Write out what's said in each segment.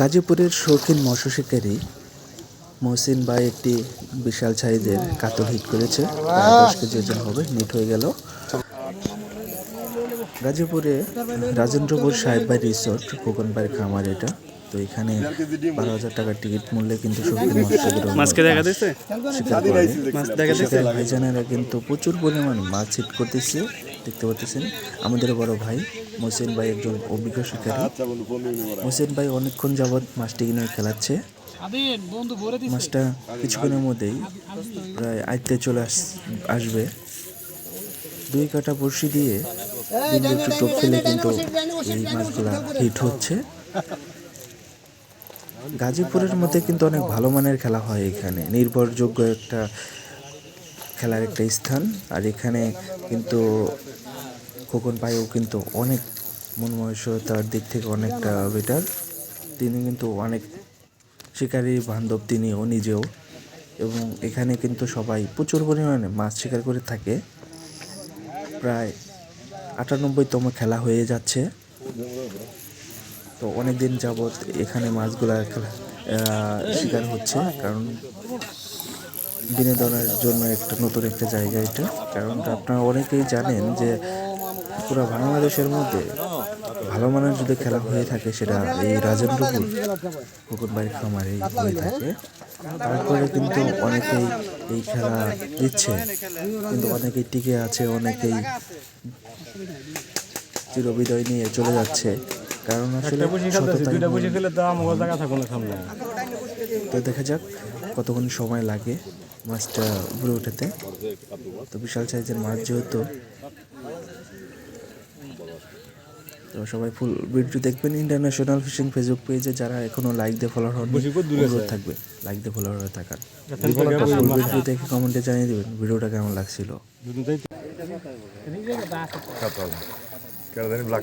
গাজীপুরের শৌখিন মৎস্য শিকারী মহসিন ভাই একটি বিশাল সাইজের কাতল হিট করেছে। দশ কেজি ওজন হবে নিট হয়ে গেল। গাজীপুরে রাজেন্দ্রপুর সাহেব ভাই রিসোর্ট খোকনবাড়ি খামার এটা। তো এখানে বারো হাজার টাকার টিকিট মূল্যে কিন্তু শৌখিন ভাইজানেরা কিন্তু প্রচুর পরিমাণ মাছ হিট করতেছে। দেখতে পাচ্ছেন, আমাদের বড় ভাই মোসেন ভাই একজন অভিজ্ঞ শিকারী মোসেন ভাই অনেকক্ষণ যাবৎ মাছটি কিনে খেলাচ্ছে। মাছটা কিছুক্ষণের মধ্যেই প্রায় আয়ত্তে চলে আস, আসবে। দুই কাটা বড়শি দিয়ে একটু টোপ ফেলে কিন্তু এই মাছগুলা হিট হচ্ছে। গাজীপুরের মধ্যে কিন্তু অনেক ভালো মানের খেলা হয় এখানে। নির্ভরযোগ্য একটা খেলার একটা স্থান। আর এখানে কিন্তু খোকন ভাইও কিন্তু অনেক মনময়সতার দিক থেকে অনেকটা বেটার তিনি কিন্তু অনেক শিকারী বান্ধব তিনিও নিজেও। এবং এখানে কিন্তু সবাই প্রচুর পরিমাণে মাছ শিকার করে থাকে। প্রায় আটানব্বইতম খেলা হয়ে যাচ্ছে। তো অনেক দিন যাবৎ এখানে মাছগুলা শিকার হচ্ছে। কারণ বিনোদনের জন্য একটা নতুন একটা জায়গা এটা। কারণ আপনারা অনেকেই জানেন যে পুরো বাংলাদেশের মধ্যে ভালো মানের যদি খেলা হয়ে থাকে সেটা এই রাজেন্দ্রপুর কুকুরবাড়ি খামারেই হয়ে থাকে। তারপরে কিন্তু অনেকেই এই খেলা দিচ্ছে কিন্তু অনেকেই টিকে আছে অনেকেই চিরবিদয় নিয়ে চলে যাচ্ছে। কারণ আসলে তো দেখা যাক কতক্ষণ সময় লাগে মাছটা উপরে উঠেতে। তো বিশাল সাইজের মাছ যেহেতু তো সবাই ফুল ভিডিও দেখবেন। ইন্টারন্যাশনাল ফিশিং ফেসবুক পেজে যারা এখনও লাইক দিয়ে ফলোয়ার হন অনুরোধ থাকবে লাইক দিয়ে ফলোয়ার হয়ে থাকার। ফুল ভিডিও দেখে কমেন্টে জানিয়ে দেবেন ভিডিওটা কেমন লাগছিল। কেন জানি ব্লাক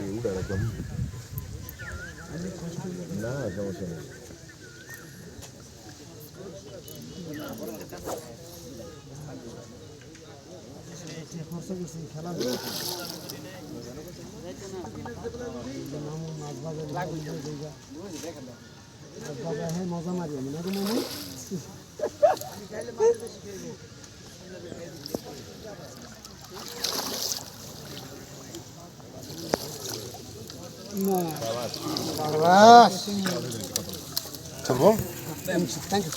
কাতল লাখ কাপ পয়সা কি না সমস্যা নেই মজা মারি আমি না মামু চলবো থ্যাংক ইউ